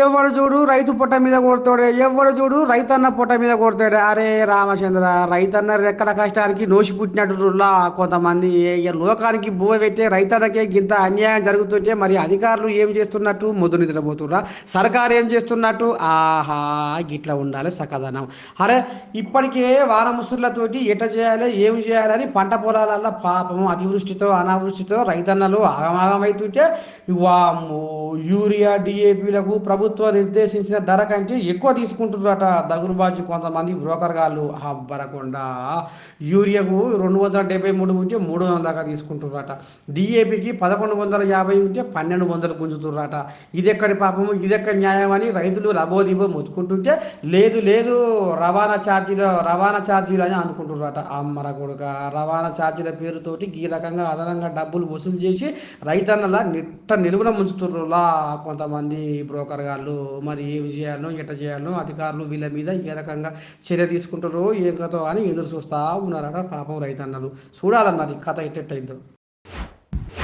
ఎవడు చూడు రైతు పొట్ట మీద కొడతాడు ఎవడు చూడు రైతన్న పొట్ట మీద కొడతాడు. అరే రామచంద్ర రైతన్న రెక్కల కష్టానికి నోసి పుట్టినట్టులా కొంతమంది లోకానికి బువ పెట్టే రైతన్నకే గింత అన్యాయం జరుగుతుంటే మరి అధికారులు ఏం చేస్తున్నట్టు మొద్దు నిద్రపోతుర్రా? సర్కారు ఏం చేస్తున్నట్టు? ఆహా గిట్లా ఉండాలి సకదనం. అరే ఇప్పటికే వాన ముసుర్లతోటి ఎట చేయాలి ఏం చేయాలని పంట పొలాలల్లో పాపము అతివృష్టితో అనావృష్టితో రైతన్నలు ఆగమాగమవుతుంటే వామ్మో యూరియా డిఏపీలకు ప్రభుత్వం నిర్దేశించిన ధర కంటే ఎక్కువ తీసుకుంటున్నారట దగురుబాజు కొంతమంది బ్రోకర్ గాళ్ళు. అబ్బరకుండా. యూరియాకు రెండు వందల డెబ్బై మూడు ఉంటే మూడు వందల దాకా తీసుకుంటున్నారట. డిఏపికి పదకొండు వందల యాభై ఉంటే పన్నెండు వందలు గుంజుతుర్రట. ఇదెక్కడి పాపము? ఇదెక్కడ న్యాయం అని రైతులు లబోదిబో మొత్తుకుంటుంటే లేదు లేదు రవాణా ఛార్జీలు రవాణా ఛార్జీలు అని అనుకుంటున్నారట అమ్మర కొడుక రవాణా ఛార్జీల పేరుతోటి ఈ రకంగా అదనంగా డబ్బులు వసూలు చేసి రైతన్నల నిట్ట నిలువున ముంచుతుర్రులా కొంతమంది బ్రోకర్ గాళ్ళు మరి ఏం చేయాలో ఎట చేయాలో అధికారులు వీళ్ళ మీద ఏ రకంగా చర్య తీసుకుంటారో ఏం కథో అని ఎదురు చూస్తా ఉన్నారట పాపం రైతన్నలు. చూడాలి మరి కథ ఎట్టెట్టయిందో